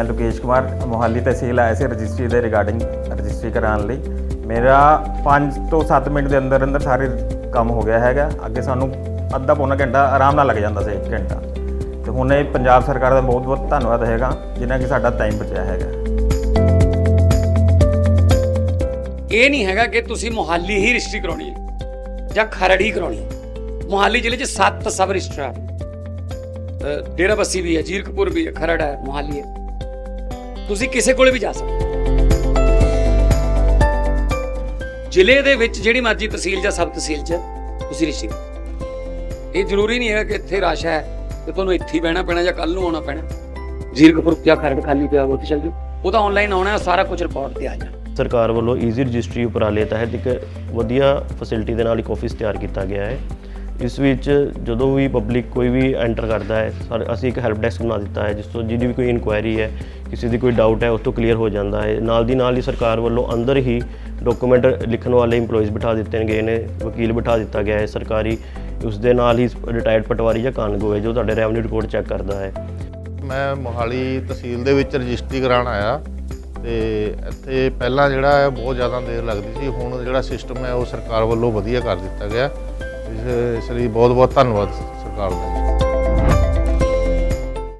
ਮੈਂ ਲੋਕੇਸ਼ ਕੁਮਾਰ, ਮੋਹਾਲੀ ਤਹਿਸੀਲ ਆਇਆ ਸੀ ਰਜਿਸਟਰੀ ਦੇ ਰਿਗਾਰਡਿੰਗ ਰਜਿਸਟਰੀ ਕਰਾਉਣ ਲਈ। ਮੇਰਾ 5 ਤੋਂ 7 ਮਿੰਟ ਦੇ ਅੰਦਰ ਅੰਦਰ ਸਾਰੇ ਕੰਮ ਹੋ ਗਿਆ ਹੈਗਾ। ਅੱਗੇ ਸਾਨੂੰ ਅੱਧਾ ਪੌਣਾ ਘੰਟਾ ਆਰਾਮ ਨਾਲ ਲੱਗ ਜਾਂਦਾ ਸੀ 1 ਘੰਟਾ। ਤੇ ਹੁਣ ਇਹ ਪੰਜਾਬ ਸਰਕਾਰ ਦਾ ਬਹੁਤ ਬਹੁਤ ਧੰਨਵਾਦ ਹੈਗਾ ਜਿਨ੍ਹਾਂ ਕਿ ਸਾਡਾ ਟਾਈਮ ਬਚਿਆ ਹੈਗਾ। ਇਹ ਨਹੀਂ ਹੈਗਾ ਕਿ ਤੁਸੀਂ ਮੁਹਾਲੀ ਹੀ ਰਜਿਸਟਰੀ ਕਰਾਉਣੀ ਹੈ, ਜਾਂ ਖਰੜ ਹੀ ਕਰਾਉਣੀ ਹੈ। ਮੁਹਾਲੀ ਜ਼ਿਲ੍ਹੇ 'ਚ 7 ਸਬ ਰਜਿਸਟਰ ਡੇਰਾ ਬੱਸੀ ਵੀ ਹੈ ਜੀਰਕਪੁਰ ਵੀ ਹੈ, ਖਰੜ ਹੈ, ਮੁਹਾਲੀ ਹੈ। ਤੁਸੀਂ ਕਿਸੇ ਕੋਲੇ ਵੀ ਜਾ ਸਕਦੇ ਹੋ। ਜ਼ਿਲ੍ਹੇ ਦੇ ਵਿੱਚ ਜਿਹੜੀ ਮਰਜ਼ੀ ਤਹਿਸੀਲ ਜਾਂ ਸਬ ਤਹਿਸੀਲ 'ਚ ਤੁਸੀਂ ਕਰੋ। ਇਹ ਜ਼ਰੂਰੀ ਨਹੀਂ ਹੈ ਕਿ ਇੱਥੇ ਰਸ਼ ਹੈ ਤੇ ਤੁਹਾਨੂੰ ਇੱਥੇ ਹੀ ਬਹਿਣਾ ਪੈਣਾ ਜਾਂ ਕੱਲ ਨੂੰ ਆਉਣਾ ਪੈਣਾ ਜੀਰਕਪੁਰ ਜਾਂ ਖਰੜ ਖਾਲੀ ਪਿਆ ਉੱਥੇ ਚੱਲ ਜਾਓ ਉਹ ਤਾਂ ਆਨਲਾਈਨ ਆਉਣਾ ਸਾਰਾ ਕੁਝ ਰਿਪੋਰਟ ਤੇ ਆ ਜਾਣਾ ਸਰਕਾਰ ਵੱਲੋਂ ਈਜ਼ੀ ਰਜਿਸਟਰੀ ਉਪਰਾਲੇ ਤਹਿਤ ਇੱਕ ਵਧੀਆ ਫੈਸਿਲਿਟੀ ਦੇ ਨਾਲ ਇੱਕ ਆਫਿਸ ਤਿਆਰ ਕੀਤਾ ਗਿਆ ਹੈ ਇਸ ਵਿੱਚ ਜਦੋਂ ਵੀ ਪਬਲਿਕ ਕੋਈ ਵੀ ਐਂਟਰ ਕਰਦਾ ਹੈ ਸਰ- ਅਸੀਂ ਇੱਕ ਹੈਲਪ ਡੈਸਕ ਬਣਾ ਦਿੱਤਾ ਹੈ ਜਿਸ ਤੋਂ ਜਿਹਦੀ ਵੀ ਕੋਈ ਇਨਕੁਆਇਰੀ ਹੈ ਕਿਸੇ ਦੀ ਕੋਈ ਡਾਊਟ ਹੈ ਉਸ ਤੋਂ ਕਲੀਅਰ ਹੋ ਜਾਂਦਾ ਹੈ। ਨਾਲ ਦੀ ਨਾਲ ਹੀ ਸਰਕਾਰ ਵੱਲੋਂ ਅੰਦਰ ਹੀ ਡਾਕੂਮੈਂਟ ਲਿਖਣ ਵਾਲੇ EMPLOYEES ਬਿਠਾ ਦਿੱਤੇ ਗਏ ਨੇ, ਵਕੀਲ ਬਿਠਾ ਦਿੱਤਾ ਗਿਆ ਹੈ। ਸਰਕਾਰੀ ਉਸ ਦੇ ਨਾਲ ਹੀ ਰਿਟਾਇਰਡ ਪਟਵਾਰੀ ਜਾਂ ਕਾਨੂੰਗੋ ਹੈ ਜੋ ਤੁਹਾਡੇ ਰੈਵਨਿਊ ਰਿਪੋਰਟ ਚੈੱਕ ਕਰਦਾ ਹੈ। ਮੈਂ ਮੋਹਾਲੀ ਤਹਿਸੀਲ ਦੇ ਵਿੱਚ ਰਜਿਸਟਰੀ ਕਰਾਉਣ ਆਇਆ ਤੇ ਇੱਥੇ ਪਹਿਲਾਂ ਜਿਹੜਾ ਹੈ, ਬਹੁਤ ਜ਼ਿਆਦਾ ਦੇਰ ਲੱਗਦੀ ਸੀ। ਹੁਣ ਜਿਹੜਾ ਸਿਸਟਮ ਹੈ, ਉਹ ਸਰਕਾਰ ਵੱਲੋਂ ਵਧੀਆ ਕਰ ਦਿੱਤਾ ਗਿਆ। ਇਸ ਲਈ ਬਹੁਤ ਬਹੁਤ ਧੰਨਵਾਦ ਸਰਕਾਰ ਦਾ।